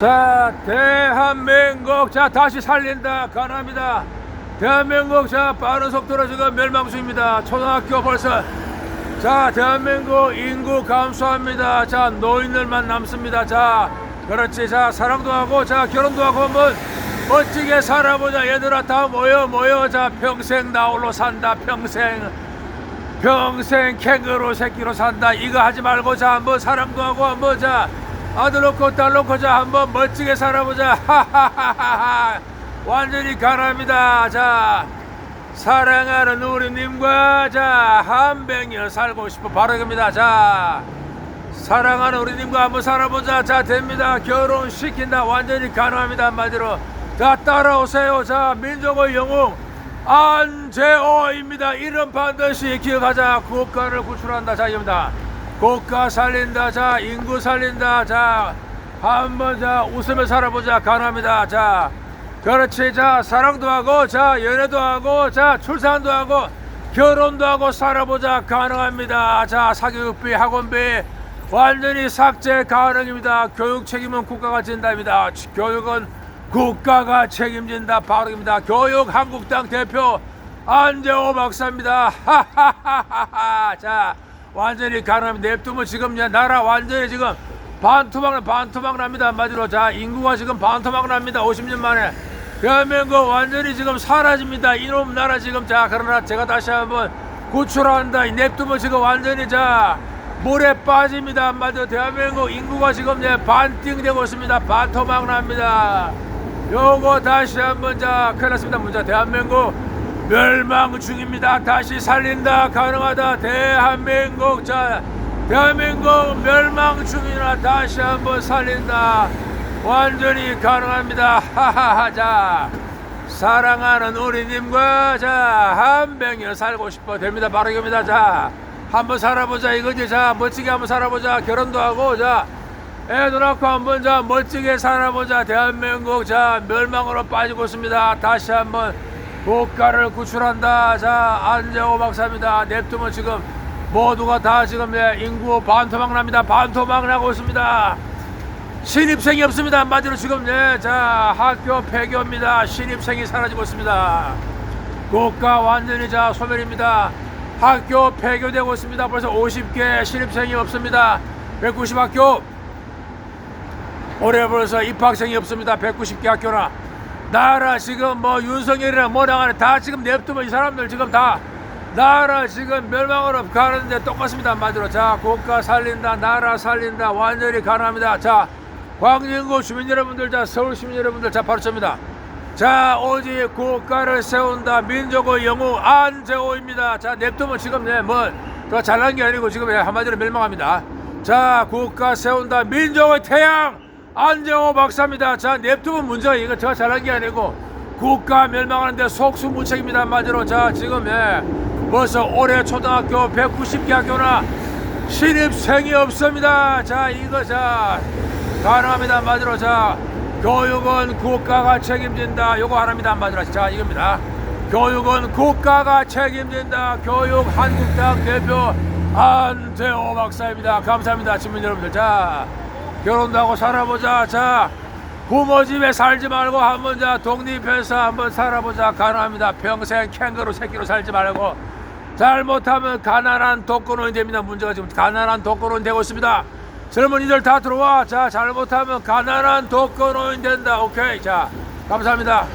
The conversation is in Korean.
자, 대한민국, 자, 다시 살린다. 가능합니다. 대한민국, 자, 빠른 속도로 지금 멸망 중입니다. 초등학교 벌써, 자, 대한민국 인구 감소합니다. 자, 노인들만 남습니다. 자, 그렇지. 자, 사랑도 하고, 자, 결혼도 하고 한번 멋지게 살아보자. 얘들아, 다 모여, 모여. 자, 평생 나 홀로 산다. 평생. 평생 캥거루 새끼로 산다 이거 하지 말고 자 한번 사랑도 하고 한번 자 아들 놓고 딸 놓고 자 한번 멋지게 살아보자. 하하하하 완전히 가랍니다. 자 사랑하는 우리님과 자 한병여 살고 싶어 바로 이겁니다. 자 사랑하는 우리님과 한번 살아보자. 자 됩니다. 결혼시킨다. 완전히 가능합니다. 한마디로. 자 따라오세요. 자 민족의 영웅 안재호입니다. 이름 반드시 기억하자. 국가를 구출한다. 자 이겁니다 국가 살린다. 자 인구 살린다. 자 한번 자 웃으며 살아보자. 가능합니다. 자 그렇지. 자 사랑도 하고 자 연애도 하고 자 출산도 하고 결혼도 하고 살아보자. 가능합니다. 자 사교육비 학원비. 완전히 삭제 가능입니다. 교육 책임은 국가가 진다입니다. 교육은 국가가 책임진다. 바로입니다. 교육 한국당 대표 안재호 박사입니다. 하하하하하. 자 완전히 가능합니다. 냅두면 지금 나라 완전히 지금 반토막 반토막 납니다. 한마디로. 자 인구가 지금 반토막 납니다. 50년 만에. 대한민국 완전히 지금 사라집니다. 이놈 나라 지금. 자 그러나 제가 다시 한번 구출한다. 이 냅두면 지금 완전히 자 물에 빠집니다. 한마디로 대한민국 인구가 지금 이제 반띵 되고 있습니다. 반토막 납니다. 요거 다시 한번 자 큰일 났습니다. 문자. 대한민국 멸망 중입니다. 다시 살린다. 가능하다. 대한민국 자 대한민국 멸망 중이라 다시 한번 살린다. 완전히 가능합니다. 하하하 자 사랑하는 우리님과 자 한병여 살고 싶어 됩니다. 바로 이겁니다. 자 한번 살아보자. 이거지. 자 멋지게 한번 살아보자. 결혼도 하고 자 애도 낳고 한번 자 멋지게 살아보자. 대한민국 자 멸망으로 빠지고 있습니다. 다시 한번 국가를 구출한다. 자 안재호 박사입니다. 냅두면 지금 모두가 다 지금 예, 인구 반토막 납니다. 반토막 나고 있습니다. 신입생이 없습니다. 한마디로 지금 예, 자 학교 폐교입니다. 신입생이 사라지고 있습니다. 국가 완전히 자 소멸입니다. 학교 폐교되고 있습니다. 벌써 50개 신입생이 없습니다. 190학교. 올해 벌써 입학생이 없습니다. 190개 학교나. 나라 지금 뭐 윤석열이나 뭐나 다 지금 냅두면 이 사람들 지금 다 나라 지금 멸망으로 가는데 똑같습니다. 한마디로. 자, 국가 살린다. 나라 살린다. 완전히 가능합니다. 자, 광진구 주민 여러분들, 자, 서울 시민 여러분들, 자, 바로 접니다. 자, 오직 국가를 세운다. 민족의 영웅 안재호입니다. 자, 냅두면 지금 네, 뭐, 더 잘난 게 아니고 지금 예, 한마디로 멸망합니다. 자, 국가 세운다. 민족의 태양 안재호 박사입니다. 자, 냅두면 문제가 이거 제가 잘한 게 아니고 국가 멸망하는데 속수무책입니다. 한마디로 자, 지금 예, 벌써 올해 초등학교 190개 학교나 신입생이 없습니다. 자, 이거 자, 가능합니다. 한마디로 자, 교육은 국가가 책임진다. 요거 하나입니다. 한마디로 자, 이겁니다. 교육은 국가가 책임진다. 교육 한국당 대표 안재호 박사입니다. 감사합니다. 시민 여러분들. 자, 결혼도 하고 살아보자. 자, 부모 집에 살지 말고 한번 자 독립해서 한번 살아보자. 가능합니다. 평생 캥거루 새끼로 살지 말고 잘못하면 가난한 독거노인 됩니다. 문제가 지금 가난한 독거노인 되고 있습니다. 젊은이들 다 들어와. 자, 잘못하면 가난한 독거노인 된다. 오케이. 자, 감사합니다.